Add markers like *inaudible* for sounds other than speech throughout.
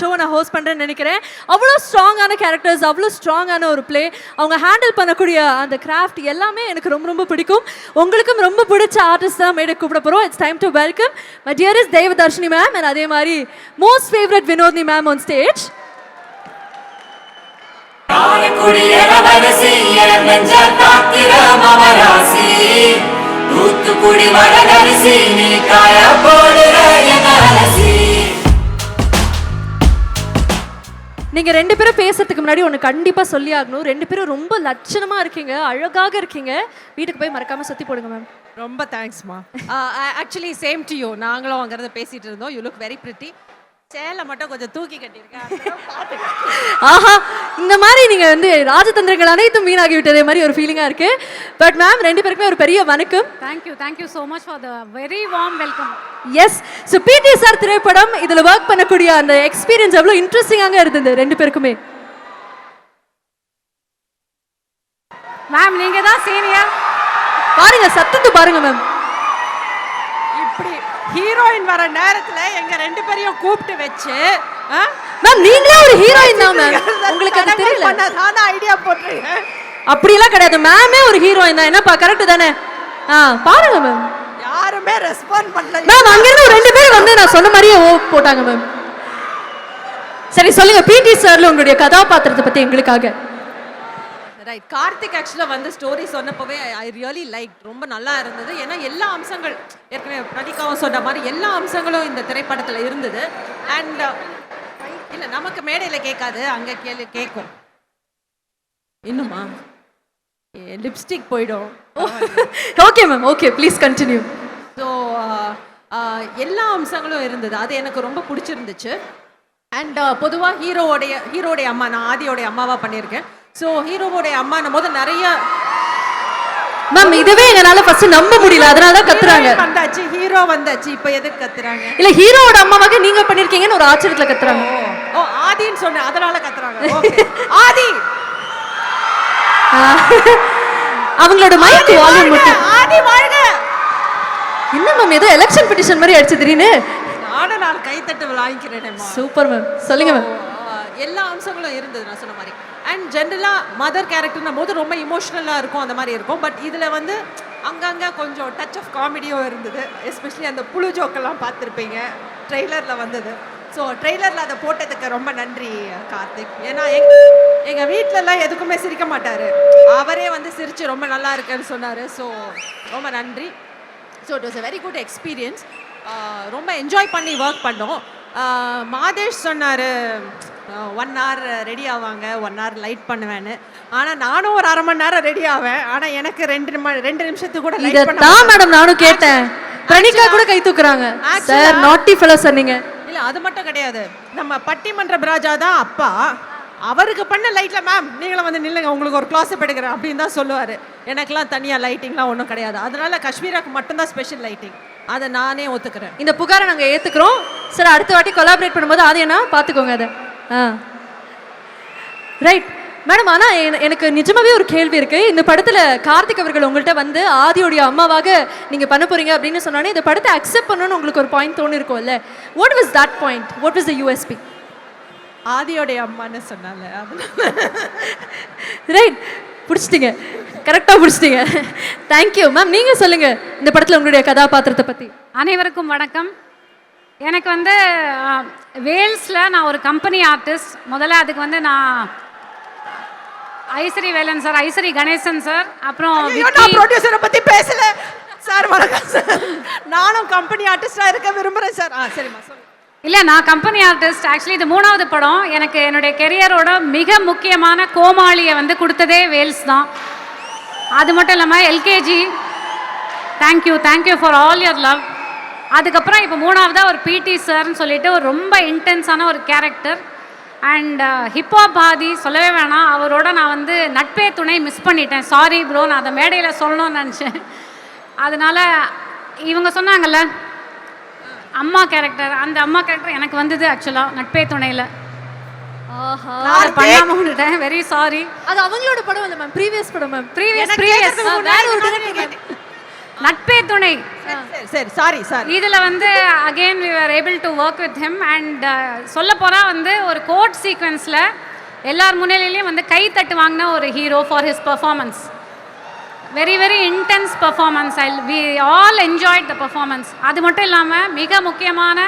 ஷோவை நான் ஹோஸ்ட் பண்ணுறேன்னு நினைக்கிறேன். அவ்வளோ ஸ்ட்ராங்கான கேரக்டர்ஸ் அவ்வளோ ஸ்ட்ராங்கான ஒரு பிளே அவங்க ஹேண்டில் பண்ணக்கூடிய அந்த கிராஃப்ட் எல்லாமே எனக்கு ரொம்ப ரொம்ப பிடிக்கும். உங்களுக்கும் ரொம்ப பிடிச்ச ஆர்டிஸ்ட் தான் மேடை கூப்பிட போகிறோம் it's time to welcome my dearest Devadarshini ma'am and அதே மாதிரி most favourite Vinodhini ma'am on stage Thoothukudi வடகரிசி நீ காய போடுற என நீங்க ரெண்டு பேரும் பேசுறதுக்கு முன்னாடி ஒன்று கண்டிப்பா சொல்லி ஆகணும் ரெண்டு பேரும் ரொம்ப லட்சணமா இருக்கீங்க அழகாக இருக்கீங்க. வீட்டுக்கு போய் மறக்காம சுத்தி போடுங்க மேம் ரொம்ப தேங்க்ஸ்மா ஆக்சுவலி சேம் டு யூ நாங்களும் அங்கிறத பேசிட்டு இருந்தோம். யூ லுக் வெரி பிரிட்டி சேலை மட்டும் கொஞ்சம் தூக்கி கட்டியிருக்கேன். ஆஹா இந்த மாதிரி நீங்க வந்து ராஜதந்திரங்கள் அனைத்தும் வீணாகி விட்டதே மாதிரி ஒரு ஃபீலிங்கா இருக்கு பட் மேம் ரெண்டு பேருக்குமே ஒரு பெரிய வணக்கம். Thank you so much for the very warm welcome. Yes so P T sir திரைப்படம் இதுல ஒர்க் பண்ணக்கூடிய அந்த எக்ஸ்பீரியன்ஸ் எவ்வளோ இன்ட்ரெஸ்டிங்காக இருந்தது ரெண்டு பேருக்குமே மேம் நீங்க தான் சீனியர் பாருங்க சத்தத்தை பாருங்க மேம் இப்படி ஹீரோயின் வர நேரத்துல எங்க ரெண்டு பேரையும் கூப்பிட்டு வச்சு? மேம் நீங்களே ஒரு ஹீரோயின் தான் மேம் உங்களுக்கு அது தெரியல. பண்ணதான ஐடியா போட்டிருக்கேன். அப்படியெல்லாம் கிடையாது. மேமே ஒரு ஹீரோயின் தான். என்னப்பா கரெக்ட் தானே? ஆ பாருங்க மேம் யாருமே ரெஸ்பாண்ட் பண்ணல. மேம் அங்கிருந்து ரெண்டு பேர் வந்து நான் சொன்ன மாதிரியே ஓ போட்டாங்க மேம் சரி சொல்லுங்க. பிடி சார்ல உங்களுடைய கதாபாத்திரத்தை பத்தி எங்களுக்காக. ரைட் கார்த்திக் ஆக்சுவலாக வந்து ஸ்டோரி சொன்னப்பவே ஐ ரியலி லைக் ரொம்ப நல்லா இருந்தது. ஏன்னா எல்லா அம்சங்கள் ஏற்கனவே பிரணிகாவும் சொன்ன மாதிரி எல்லா அம்சங்களும் இந்த திரைப்படத்தில் இருந்தது. அண்ட் இல்லை நமக்கு மேடையில் கேட்காது அங்கே கேளு கேட்கும். இன்னுமா? லிப்ஸ்டிக் போயிடும். Okay ma'am okay please continue so எல்லா அம்சங்களும் இருந்தது. அது எனக்கு ரொம்ப பிடிச்சிருந்துச்சு. அண்ட் பொதுவாக ஹீரோவோடைய ஹீரோடைய அம்மா நான் ஆதியோடைய அம்மாவாக பண்ணியிருக்கேன். ஸோ ஹீரோவோடைய அம்மான்னும் போது நிறைய மேம் இதுவே எங்களால ஃபர்ஸ்ட் நம்ப முடியல. அதனால தான் கத்துறாங்க. வந்தாச்சு ஹீரோ வந்தாச்சு இப்போ எதுக்கு கத்துறாங்க? இல்ல ஹீரோவோட அம்மாவாக நீங்க பண்ணிருக்கீங்கன்னு ஒரு ஆச்சரியத்துல கத்துறாங்க. ஓ ஆதின்னு சொன்னேன் அதனால கத்துறாங்க. *laughs* ஆதி. அவங்களோட மைக் வால்யூம்! மட்டும். ஆதி வாழ்க! என்ன மேம் ஏதோ எலெக்ஷன் பெட்டிஷன் மாதிரி அடிச்சு திடீர்னு? நானும் நான் கைத்தட்டு வாங்கிக்கிறேன் சூப்பர் மேம் சொல்லுங்க மேம் எல்லா அம்சங்களும் இருந்தது நான் சொன்ன மாதிரி. அண்ட் ஜென்ரலாக மதர் கேரக்டர்னும் போது ரொம்ப இமோஷ்னலாக இருக்கும் அந்த மாதிரி இருக்கும். பட் இதில் வந்து அங்கங்கே கொஞ்சம் டச் ஆஃப் காமெடியும் இருந்தது. எஸ்பெஷலி அந்த புழு ஜோக்கெல்லாம் பார்த்துருப்பீங்க. ட்ரெய்லரில் வந்தது. ஸோ ட்ரெய்லரில் அதை போட்டதுக்கு ரொம்ப நன்றி கார்த்திக். ஏன்னா எங் எங்கள் வீட்டிலலாம் எதுக்குமே சிரிக்க மாட்டார். அவரே வந்து சிரித்து ரொம்ப நல்லா இருக்குன்னு சொன்னார். ஸோ ரொம்ப நன்றி. So it was a very good experience ரொம்ப என்ஜாய் பண்ணி ஒர்க் பண்ணோம். மாதேஷ் சொன்னார் ஒன் hour ரெடி ஆவாங்க ஒன் hour லைட் பண்ணுவேன்னு. ஆனால் நானும் ஒரு அரை மணி நேரம் ரெடி ஆவேன். ஆனால் எனக்கு ரெண்டு நிமி- ரெண்டு நிமிஷத்துக்கு கூட லைட் பண்ண மேடம் நானும் கேட்டேன். பிரணிகா கூட கை தூக்குறாங்க. சார் நாட்டி ஃபெலோ சார் நீங்க. இல்லை அது மட்டும் கிடையாது. நம்ம பட்டிமன்ற ராஜா தான் அப்பா. அவருக்கு பண்ண லைட்டில் மேம் நீங்களும் வந்து நில்லுங்க. உங்களுக்கு ஒரு கிளாஸ் எடுக்கிறேன். அப்படின்னு தான் சொல்லுவார். எனக்கெல்லாம் தனியாக லைட்டிங்லாம் ஒன்றும் கிடையாது. அதனால காஷ்மீராக்கு மட்டும்தான் ஸ்பெஷல் லைட்டிங் அதை நானே ஒத்துக்கிறேன். இந்த புகாரை நாங்க ஏத்துக்கிறோம். சார் அடுத்த வாட்டி கொலாபரேட் பண்ணும்போது அது என்ன? பாத்துக்கோங்க அதை. ரைட் மேடம் ஆனா என- எனக்கு நிஜமாவே ஒரு கேள்வி இருக்கு. இந்த படத்துல கார்த்திக் அவர்கள் உங்கள்கிட்ட வந்து ஆதியோடைய அம்மாவாக நீங்க பண்ண போறீங்க அப்படின்னு சொன்னோன்னே இந்த படத்தை அக்செப்ட் பண்ணணும்னு உங்களுக்கு ஒரு பாயிண்ட் தோணி இருக்கும்ல. What was that point what was the USP ஆதியோடைய அம்மான்னு சொன்னால அதனால. ரைட் பிடிச்சிட்டீங்க. கரெக்டாக பிடிச்சிட்டீங்க. தேங்க்யூ மேம் நீங்க சொல்லுங்க இந்த படத்துல உங்களுடைய கதாபாத்திரத்தை பத்தி. அனைவருக்கும் வணக்கம். எனக்கு வந்து வேல்ஸில் நான் ஒரு கம்பெனி ஆர்டிஸ்ட் முதல்ல அதுக்கு வந்து நான் ஐஸ்வரி வேலன் சார் ஐஸ்வரி கணேசன் சார் அப்புறம் ப்ரொடியூசரை பத்தி பேசல. சார் வணக்கம் சார். நானும் கம்பெனி ஆர்டிஸ்டா இருக்க விரும்புறேன் சார். ஆ சரிம்மா சொல்லு இல்லை நான் கம்பெனி ஆர்டிஸ்ட் ஆக்சுவலி இது மூணாவது படம். எனக்கு என்னுடைய கெரியரோட மிக முக்கியமான கோமாளியை வந்து கொடுத்ததே வேல்ஸ் தான். அது மட்டும் இல்லாமல் LKG thank you thank you for all your love அதுக்கப்புறம் இப்போ மூணாவதாக ஒரு பிடி சார்னு சொல்லிட்டு ஒரு ரொம்ப இன்டென்ஸான ஒரு கேரக்டர் அண்ட் ஹிப்ஹாப் ஆதி சொல்லவே வேணாம். அவரோட நான் வந்து நட்பே துணை மிஸ் பண்ணிட்டேன். சாரி ப்ரோ நான் அதை மேடையில் சொல்லணும்னு நினச்சேன். அதனால இவங்க சொன்னாங்கல்ல அம்மா கேரக்டர் அந்த அம்மா கேரக்டர் எனக்கு வந்தது ஆக்சுவலாக நட்பே துணையில். பண்ணாம விட்டுட்டேன். வெரி சாரி அது அவங்களோட படம் இல்லை மேம் ப்ரீவியஸ் படம் ma'am previous previous Natpe Thunai. சரி சரி சாரி இதில் வந்து again we were able to work with him and சொல்ல போனால் வந்து ஒரு கோட் சீக்வன்ஸில் எல்லார் முன்னிலையிலையும் வந்து கை தட்டு வாங்கின ஒரு hero for his performance very very intense performance I we all enjoyed the performance அது மட்டும் இல்லாமல் மிக முக்கியமான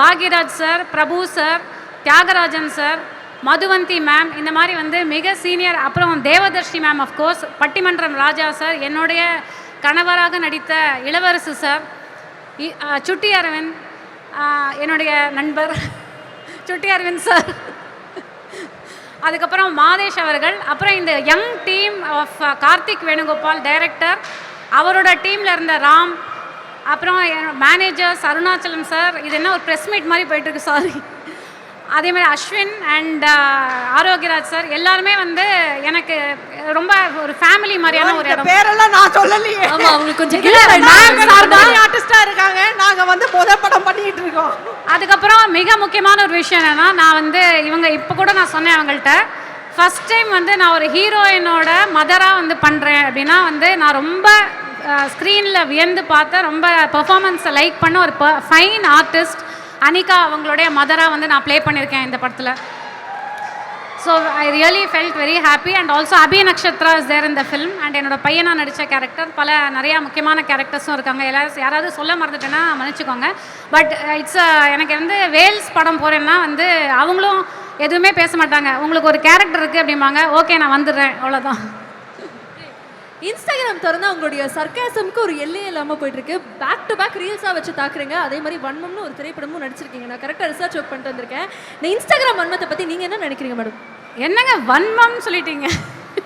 Bhagyaraj sir Prabhu sir Thiagarajan sir Madhuvanthi ma'am இந்த மாதிரி வந்து மிக சீனியர் அப்புறம் தேவதர்ஷி மேம் அஃப்கோர்ஸ் பட்டிமன்றம் ராஜா சார் என்னுடைய கணவராக நடித்த இளவரசு சார் இ- சுட்டி அரவிந்த் என்னுடைய நண்பர் சுட்டி அரவிந்த் சார். அதுக்கப்புறம் மாதேஷ் அவர்கள் அப்புறம் இந்த young team of Karthik Venugopal director அவரோட டீமில் இருந்த ராம் அப்புறம் மேனேஜர்ஸ் அருணாச்சலம் சார் இது என்ன ஒரு ப்ரெஸ் மீட் மாதிரி போயிட்டுருக்கு சாரி அதே மாதிரி அஸ்வின் அண்ட் ஆரோக்கியராஜ் சார் எல்லாருமே வந்து எனக்கு ரொம்ப ஒரு ஃபேமிலி மாதிரியான ஒரு இடம். பேரெல்லாம் நான் சொல்லலையே. ஆமா அவங்களுக்கு கொஞ்சம் இல்ல. சார்பா- ஆர்டிஸ்டா இருக்காங்க நாங்க வந்து முத படம் பண்ணிட்டு இருக்கோம். அதுக்கப்புறம் மிக முக்கியமான ஒரு விஷயம் என்னன்னா நான் வந்து இவங்க இப்போ கூட நான் சொன்னேன் அவங்கள்ட்ட. ஃபர்ஸ்ட் டைம் வந்து நான் ஒரு ஹீரோயினோட மதராக வந்து பண்ணுறேன் அப்படின்னா வந்து நான் ரொம்ப ஸ்க்ரீனில் வியந்து பார்த்த ரொம்ப பெர்ஃபார்மன்ஸை லைக் பண்ண ஒரு ஃபைன் ஆர்டிஸ்ட் அனிகா அவங்களுடைய மதராக வந்து நான் ப்ளே பண்ணியிருக்கேன் இந்த படத்தில். So I really felt very happy and also Abhi Nakshatra is there இந்த ஃபிலிம் அண்ட் என்னோட பையனாக நடித்த கேரக்டர் பல நிறையா முக்கியமான கேரக்டர்ஸும் இருக்காங்க. எல்லாரும் யாராவது சொல்ல மறந்துட்டேன்னா மன்னிச்சுக்கோங்க. பட் இட்ஸ் uh, uh, எனக்கு வந்து வேல்ஸ் படம் போகிறேன்னா வந்து அவங்களும் எதுவுமே பேச மாட்டாங்க. உங்களுக்கு ஒரு கேரக்டர் இருக்குது அப்படிம்பாங்க. ஓகே நான் வந்துடுறேன். அவ்வளோதான் இன்ஸ்டாகிராம் திறந்தா உங்களுடைய சர்க்காசம்க்கு ஒரு எல்லையே இல்லாம போயிட்டு இருக்கு பேக் டு பேக் ரீல்ஸா வச்சு தாக்குறீங்க. அதே மாதிரி வன்மம்னு ஒரு திரைப்படமும் நடிச்சிருக்கீங்க. நான் கரெக்டா ரிசர்ச் ஒர்க் பண்ணிட்டு வந்திருக்கேன். இந்த இன்ஸ்டாகிராம் வன்மத்தை பத்தி நீங்க என்ன நினைக்கிறீங்க மேடம் என்னங்க வன்மம் சொல்லிட்டீங்க?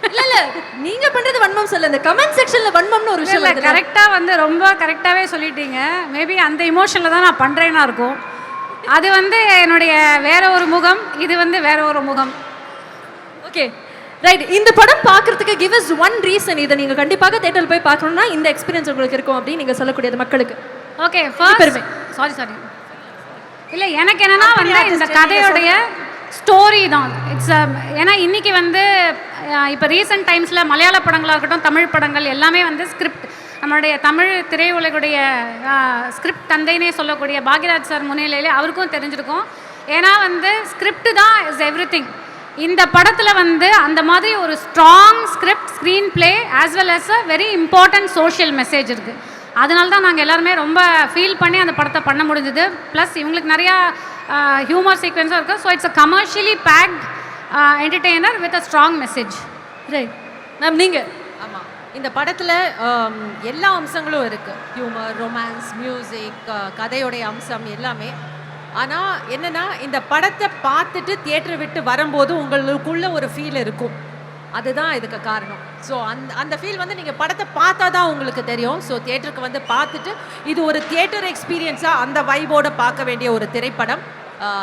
இல்ல இல்ல. நீங்க பண்றது வன்மம் சொல்ல. இந்த கமெண்ட் செக்ஷன்ல வன்மம்னு ஒரு விஷயம் இல்லை? கரெக்டாக வந்து ரொம்ப கரெக்டாகவே சொல்லிட்டீங்க. மேபி அந்த இமோஷனில் தான் நான் பண்ணுறேன்னா இருக்கும். அது வந்து என்னுடைய வேற ஒரு முகம் இது வந்து வேற ஒரு முகம். ஓகே ரைட் இந்த படம் பார்க்கறதுக்கு கிவ் us ஒன் ரீசன் இதை நீங்க கண்டிப்பாக தேட்டரில் போய் பார்க்கணும்னா இந்த எக்ஸ்பீரியன்ஸ் உங்களுக்கு இருக்கும் அப்படின்னு நீங்க சொல்லக்கூடியது மக்களுக்கு. ஓகே பெருமை. சாரி சாரி இல்லை எனக்கு என்னன்னா வந்து இந்த கதையுடைய ஸ்டோரி தான். இட்ஸ் ஏன்னா இன்னைக்கு வந்து இப்போ ரீசெண்ட் டைம்ஸில் மலையாள படங்களாக இருக்கட்டும் தமிழ் படங்கள் எல்லாமே வந்து ஸ்கிரிப்ட் நம்மளுடைய தமிழ் திரையுலகுடைய ஸ்கிரிப்ட் தந்தைனே சொல்லக்கூடிய பாக்யராஜ் சார் முன்னிலையிலே அவருக்கும் தெரிஞ்சிருக்கும். ஏன்னா வந்து ஸ்கிரிப்ட் தான் இஸ் எவ்ரி இந்த படத்தில் வந்து அந்த மாதிரி ஒரு strong script screenplay as well as a very important social message இருக்குது அதனால தான் நாங்கள் எல்லாருமே ரொம்ப ஃபீல் பண்ணி அந்த படத்தை பண்ண முடிஞ்சது. ப்ளஸ் இவங்களுக்கு நிறையா ஹியூமர் சீக்வன்ஸும் இருக்குது so it's a commercially packed entertainer with a strong message right ma'am நீங்க? ஆமா. இந்த படத்துல எல்லா அம்சங்களும் இருக்கு. ஹியூமர் ரொமான்ஸ் மியூசிக் கதையுடைய அம்சம் எல்லாமே. ஆனால் என்னென்னா இந்த படத்தை பார்த்துட்டு தியேட்டரை விட்டு வரும்போது உங்களுக்குள்ள ஒரு ஃபீல் இருக்கும். அதுதான் இதுக்கு காரணம். ஸோ அந்த அந்த ஃபீல் வந்து நீங்கள் படத்தை பார்த்தா தான் உங்களுக்கு தெரியும். ஸோ தியேட்டருக்கு வந்து பார்த்துட்டு இது ஒரு தியேட்டர் எக்ஸ்பீரியன்ஸாக அந்த வைபோட பார்க்க வேண்டிய ஒரு திரைப்படம்.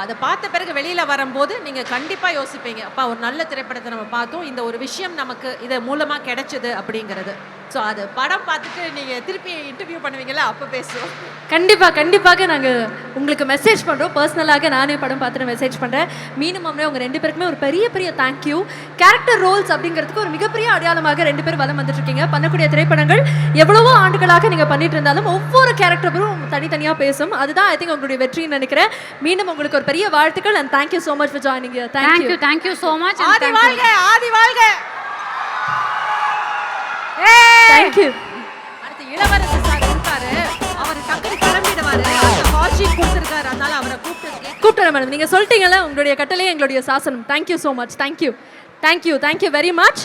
அதை பார்த்த பிறகு வெளியில் வரும்போது நீங்கள் கண்டிப்பாக யோசிப்பீங்க அப்பா ஒரு நல்ல திரைப்படத்தை நம்ம பார்த்தோம். இந்த ஒரு விஷயம் நமக்கு இது மூலமாக கிடைச்சது அப்படிங்கிறது. ஸோ அது படம் பார்த்துட்டு நீங்கள் திருப்பி இன்டர்வியூ பண்ணுவீங்கல்ல அப்போ பேசுவோம். கண்டிப்பா கண்டிப்பாக நாங்க உங்களுக்கு மெசேஜ் பண்றோம். பர்சனலாக நானே படம் பார்த்துட்டு மெசேஜ் பண்றேன். மீனும் அம்மே உங்க ரெண்டு பேருக்குமே ஒரு பெரிய பெரிய தேங்க்யூ கேரக்டர் ரோல்ஸ் அப்படிங்கிறதுக்கு ஒரு மிகப்பெரிய அடையாளமாக ரெண்டு பேரும் வலம் வந்துட்டு இருக்கீங்க பண்ணக்கூடிய திரைப்படங்கள் எவ்வளவோ ஆண்டுகளாக நீங்க பண்ணிட்டு இருந்தாலும் ஒவ்வொரு கேரக்டரும் தனித்தனியா பேசும். அதுதான் ஐ திங்க் உங்களுடைய வெற்றின்னு நினைக்கிறேன். மீண்டும் உங்களுக்கு ஒரு பெரிய வாழ்த்துக்கள் and thank you so much for joining thank you thank you so much Aadhi வாழ்க ஆதி வாழ்க. தேங்க்யூ அடுத்து இளவரசர் சார் இருக்காரு அவர் டக்குனு கிளம்பிடுவாரு. ஷீட் கொடுத்துருக்காரு அதனால அவரை கூப்பிட்டு கூப்பிட்டுறேன் மேடம் நீங்க சொல்லிட்டீங்கல்ல உங்களுடைய கட்டளை எங்களுடைய சாசனம். Thank you so much thank you thank you thank you very much